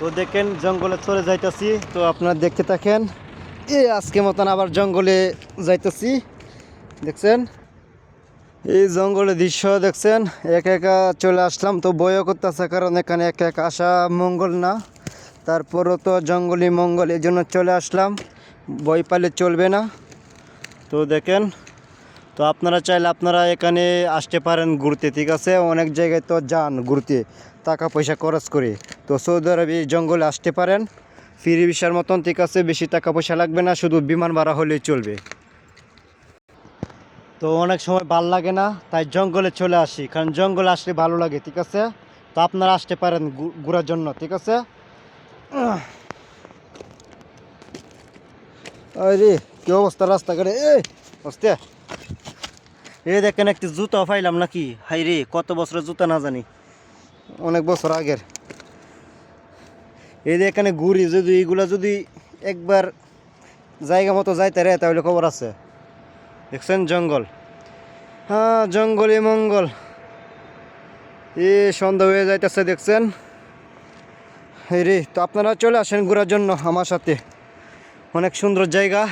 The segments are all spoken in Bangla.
তো দেখেন, জঙ্গলে চলে যাইতেছি। তো আপনারা দেখতে থাকেন, এই আজকে মতন আবার জঙ্গলে যাইতেছি। দেখছেন? এই জঙ্গলের দৃশ্য দেখছেন? একা একা চলে আসলাম, তো বয়ও করতেছে, কারণ এখানে একা একা আসা মঙ্গল না। তারপরও তো জঙ্গলি মঙ্গল এই জন্য চলে আসলাম। বই পালে চলবে না। তো দেখেন তো আপনারা চাইলে আপনারা এখানে আসতে পারেন ঘুরতে, ঠিক আছে? অনেক জায়গায় তো যান ঘুরতে, টাকা পয়সা খরচ করে। তো সৌদি আরবে জঙ্গলে আসতে পারেন, ফ্রি ভিসার মতন, ঠিক আছে? বেশি টাকা পয়সা লাগবে না, শুধু বিমান ভাড়া হলেই চলবে। তো অনেক সময় ভালো লাগে না, তাই জঙ্গলে চলে আসি, কারণ জঙ্গলে আসলে ভালো লাগে, ঠিক আছে? তো আপনারা আসতে পারেন ঘোরার জন্য, ঠিক আছে? কি অবস্থা রাস্তাঘাটে? এ বসতে। এই দেখেন একটি জুতা পাইলাম নাকি? হাই রে কত বছরের জুতা না জানি। অনেক বছর আগের। এই যে এখানে ঘুরি যদি এইগুলা যদি একবার জায়গা মতো যাইতে রে তাহলে খবর আছে। দেখছেন জঙ্গল? হ্যাঁ জঙ্গলই মঙ্গল। এ সন্ধ্যা হয়ে যাইতেছে দেখছেন? রে তো আপনারা চলে আসেন ঘোরার জন্য আমার সাথে। অনেক সুন্দর জায়গা।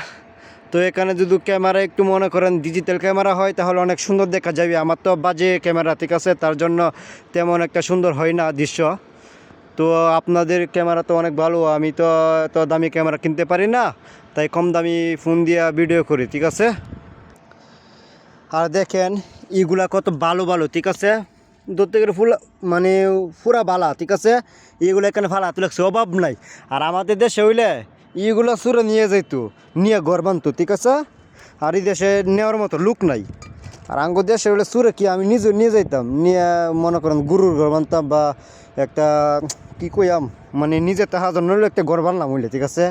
তো এখানে যদি ক্যামেরা একটু মনে করেন ডিজিটাল ক্যামেরা হয়, তাহলে অনেক সুন্দর দেখা যাবে। আমার তো বাজে ক্যামেরা ঠিক আছে, তার জন্য তেমন একটা সুন্দর হয় না দৃশ্য। তো আপনাদের ক্যামেরা তো অনেক ভালো, আমি তো তো দামি ক্যামেরা কিনতে পারি না, তাই কম দামি ফোন দিয়ে ভিডিও করি, ঠিক আছে? আর দেখেন, এগুলা কত ভালো ভালো, ঠিক আছে? ধরতে গেলে ফুল মানে পুরা বালা, ঠিক আছে? এগুলো এখানে ফালা তুলে অভাব নাই। আর আমাদের দেশে হইলে ইগুলো সুরে নিয়ে যাইতো। নিয়ে ঘর বানতো, ঠিক আছে? আর এই দেশে নেওয়ার মতো লোক নাই। আর আঙ্গুর দেশে হইলে সুরে কি আমি নিজে নিয়ে যাইতাম? নিয়ে মনে করেন গরুর ঘর বানতাম বা একটা, কি কইয়াম? মানে নিজে তাহা জন্য একটা ঘর বানলাম হইলে, ঠিক আছে?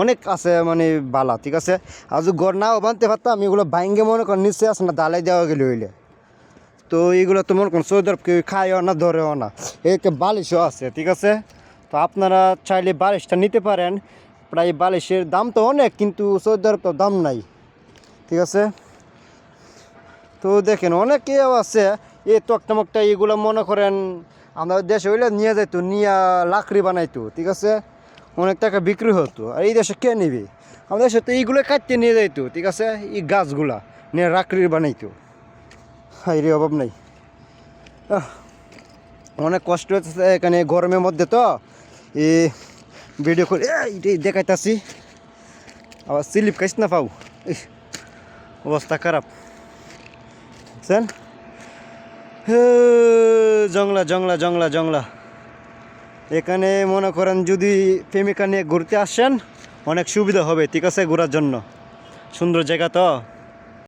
অনেক আছে মানে বালা, ঠিক আছে? যদি গড় নাও বানতে পারতাম, এগুলো ভাঙ্গে মনে করেন নিচে আসে না ডালাই দেওয়া গেলে হইলে। তো এইগুলো তো মনে করেন সৌদি আরব কেউ খায়ও না, ধরেও না। একে বালিশও আছে, ঠিক আছে? তো আপনারা চাইলে বালিশটা নিতে পারেন। প্রায় বালিশের দাম তো অনেক, কিন্তু সৌদি আরব তো দাম নাই। ঠিক আছে? তো দেখেন অনেকেও আছে, এই তক্তা মকটা এগুলো মনে করেন আমাদের দেশে হইলে নিয়ে যাইতো, নিয়ে লাকড়ি বানাইতো, ঠিক আছে? অনেক টাকা বিক্রি হতো, আর এই দেশে কে নিবে? আমাদের দেশে তো এইগুলো কাটতে নিয়ে যাইতো, ঠিক আছে? এই গাছগুলা নিয়ে লাকড়ি বানাইতো। হাই রে, অভাব নাই। অনেক কষ্ট হচ্ছে এখানে গরমের মধ্যে তো। এ ভিডিও করে, এই দেখাইতাছি। আবার স্লিপ খাইস না পাও? অবস্থা খারাপ। বুঝছেন? জংলা জংলা জংলা জংলা। এখানে মনে করেন যদি প্রেমিকা নিয়ে ঘুরতে আসেন, অনেক সুবিধা হবে, ঠিক আছে, ঘোরার জন্য। সুন্দর জায়গা তো।